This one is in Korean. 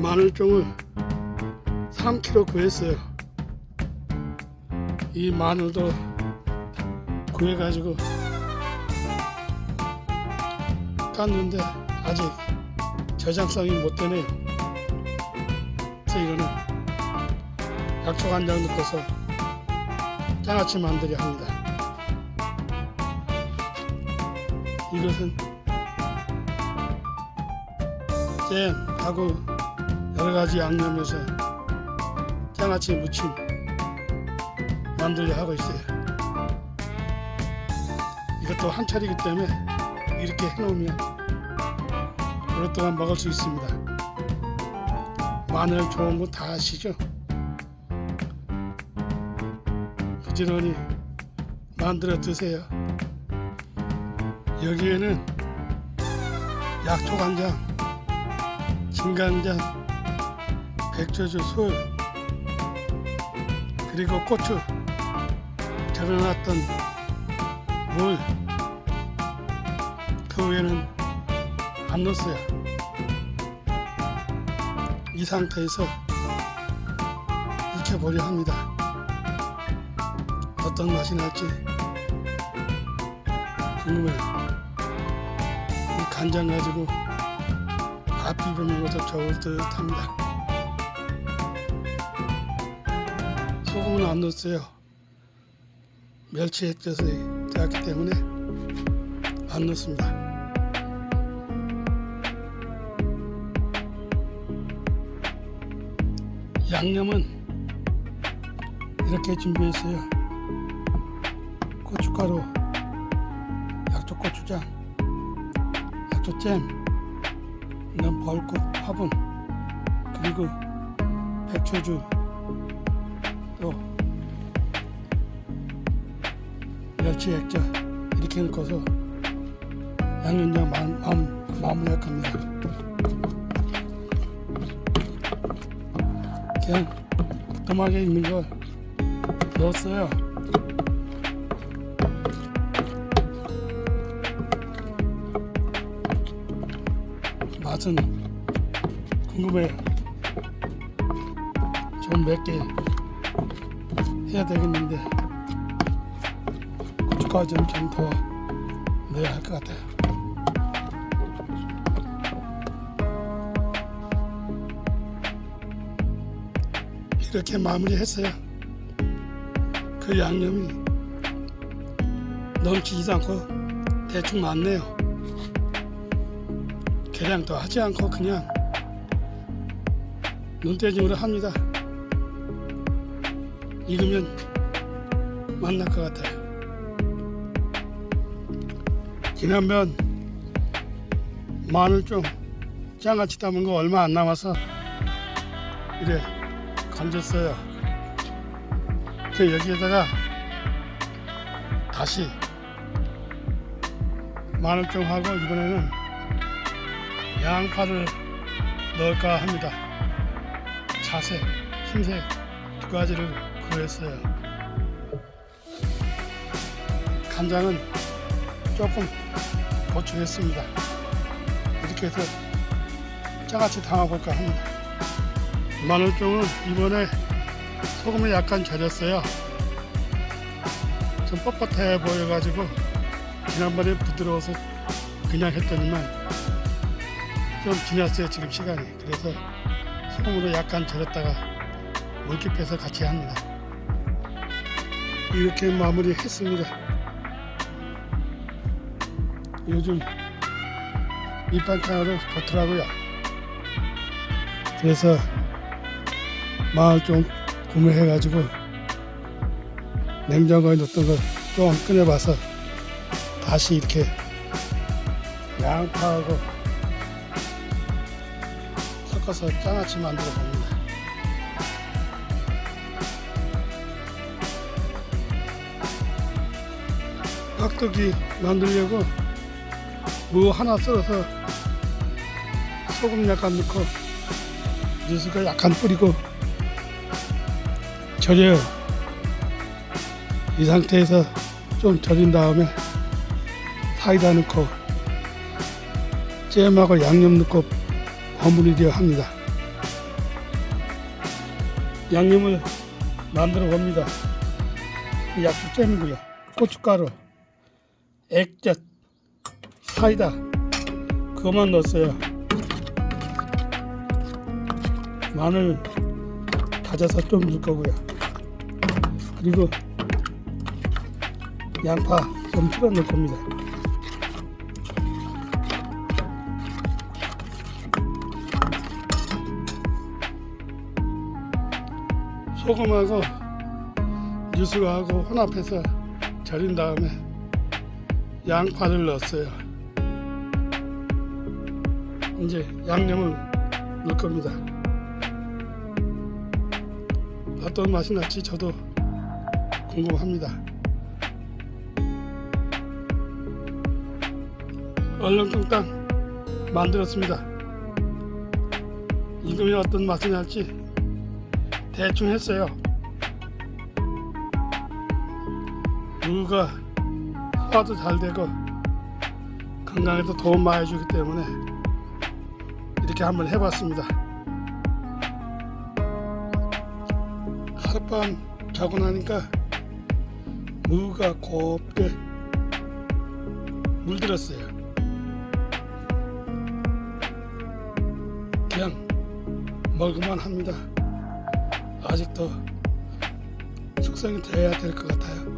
마늘종을 3kg 구했어요. 이 마늘도 구해가지고 깠는데 아직 저장성이 못 되네요. 그래서 이거는 약초 간장 넣어서 장아찌 만들려 합니다. 이것은 잼하고 여러 가지 양념해서 장아찌 무침 만들려 하고 있어요. 이것도 한철이기 때문에 이렇게 해놓으면 오랫동안 먹을 수 있습니다. 마늘 좋은 거 다 아시죠? 부지런히 만들어 드세요. 여기에는 약초 간장, 진간장, 백조주, 술, 그리고 고추, 절여놨던 물, 그 외에는 안 넣었어요. 이 상태에서 익혀보려 합니다. 어떤 맛이 날지 궁금해요. 이 간장 가지고 밥 비벼 먹어도 좋을 듯 합니다. 소금은 안 넣었어요. 멸치 액젓이 들어갔기 때문에 안 넣습니다. 양념은 이렇게 준비했어요. 고춧가루, 약초 고추장, 약초잼, 그다음 벌국, 화분, 그리고 백초주, 멸치 액젓 이렇게 넣고서 양념장 마, 마, 마무리할 겁니다. 그냥 부뚜막에 있는 걸 넣었어요. 맛은 궁금해요. 좀 맵게 해야 되겠는데 고춧가루 좀더 넣어야 할 것 같아요. 이렇게 마무리했어요. 그 양념이 넘치지 않고 대충 맞네요. 계량도 하지 않고 그냥 눈대중으로 합니다. 익으면 만날 것 같아요. 지난번 마늘 좀 장아찌 담은 거 얼마 안 남아서 이래 건졌어요. 그 여기에다가 다시 마늘 좀 하고 이번에는 양파를 넣을까 합니다. 자색, 흰색 두 가지를 구했어요. 간장은 조금 보충했습니다. 이렇게 해서 장아찌 담아볼까 합니다. 마늘종은 이번에 소금을 약간 절였어요. 좀 뻣뻣해 보여가지고 지난번에 부드러워서 그냥 했더니만 좀 지났어요 지금 시간이. 그래서 소금으로 약간 절였다가 물기 빼서 같이 합니다. 이렇게 마무리했습니다. 요즘 밑반찬으로 좋더라고요. 그래서 마을 좀 구매해가지고 냉장고에 넣었던 걸좀 꺼내봐서 다시 이렇게 양파하고 섞어서 장아찌 만들어 봅니다. 깍두기 만들려고 무 하나 썰어서 소금 약간 넣고 유수가 약간 뿌리고 절여요. 이 상태에서 좀 절인 다음에 사이다 넣고 잼하고 양념 넣고 버무리려 합니다. 양념을 만들어 봅니다. 약수잼이고요. 고춧가루, 액젓, 사이다 그것만 넣었어요. 마늘 다져서 좀 넣을 거고요. 그리고 양파 좀 풀어 넣을 겁니다. 소금하고 유수하고 혼합해서 절인 다음에 양파를 넣었어요. 이제 양념을 넣을 겁니다. 어떤 맛이 날지 저도 궁금합니다. 얼렁뚱땅 만들었습니다. 이금이 어떤 맛이 날지 대충 했어요. 무가 소화도 잘 되고 건강에도 도움 많이 주기 때문에 이렇게 한번 해봤습니다. 하룻밤 자고 나니까 무가 곱게 물들었어요. 그냥 먹을만 합니다. 아직도 숙성이 돼야 될 것 같아요.